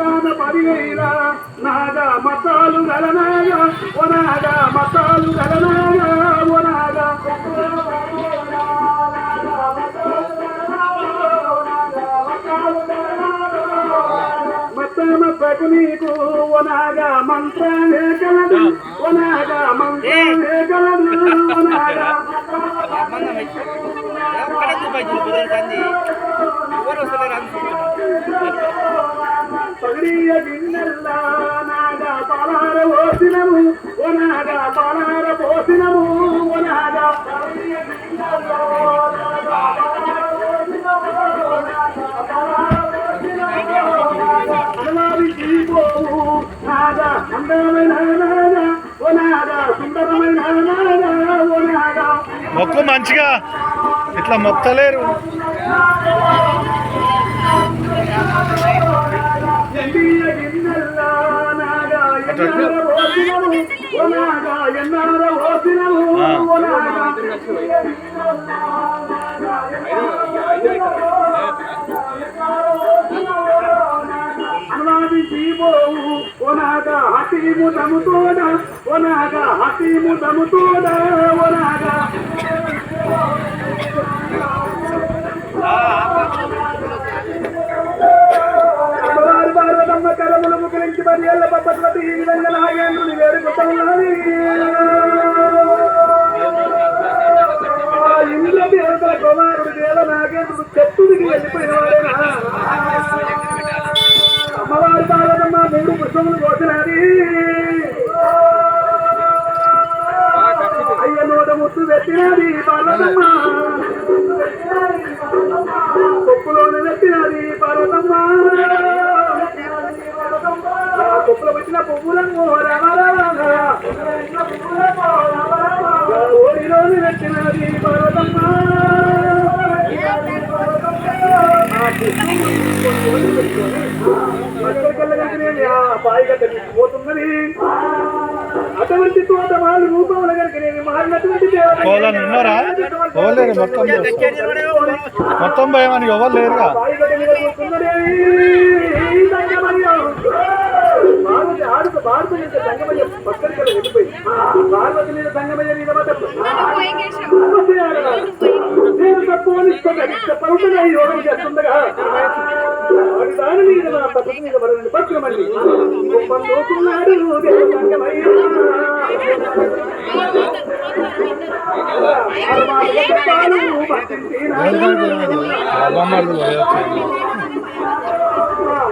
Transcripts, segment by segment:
మతాన పరివేరా నాగా మతాలు గలనాగా ఒనాగా మతాలు గలనాగా ఒనాగా మతమ పగు నీకు ఒనాగా మంత్రాలే గలదు ఒనాగా మంత్రాలే గలదు ఒనాగా పగడియ గిన్నెల్ల నాగా పాలార పోసినము గిన్నెల్లో నాగా పాలార పోసినము, తీపోవు నాగా సుందరమైన మొక్కు మంచిగా ఇట్లా మొక్కలేరు జీవోవు ఒనాగా హతీము తముతోడ ఒనాగా హతీము తముతోడ ఒనాగా కరములు మరి ఏళ్ళ పద్ధతి ఈ విధంగా నాగేంద్రుని వేడుకుంటా ఉన్నది. ఇంద్ర దేవతల కుమారుడు దేవ నాగేంద్రుడు చెట్టుడికి వెళ్ళిపోయినవాడేనా? అమ్మవారి పార్వతమ్మ మూడు పుష్పములు కోసినది. అయ్య నోట ముత్తు పెట్టినది పార్వతమ్మ. కొప్పులోనే పెట్టినది పార్వతమ్మ. కొప్పులో పెట్టిన పువ్వులను పోతున్నది అటువంటి తోట వాళ్ళు కనుక మారినటువంటి ఉన్నారా మొత్తం మొత్తం భయమని ఎవరు లేరుగా బాయిగడ్డ మీద కూర్చున్నదేవి దంగమయ్య. పార్వతి ఇంత దంగమయ్య పక్కన వెళ్ళిపోయింది పార్వతి మీద దంగమయ్య మీద నేను తప్పు అనిస్తుంది చెప్పకుండా ఈ యోగం చేస్తుండగా అది దాని మీద నా పద్ధతి మీద పడని పత్రమండి గొప్ప లోకున్నాడు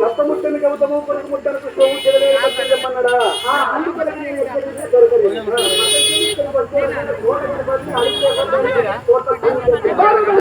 ఒక కవితము కొరకు ముట్టను పుష్పము చెరలేదు చెప్పన్నాడా అందుకని దొరకలేదు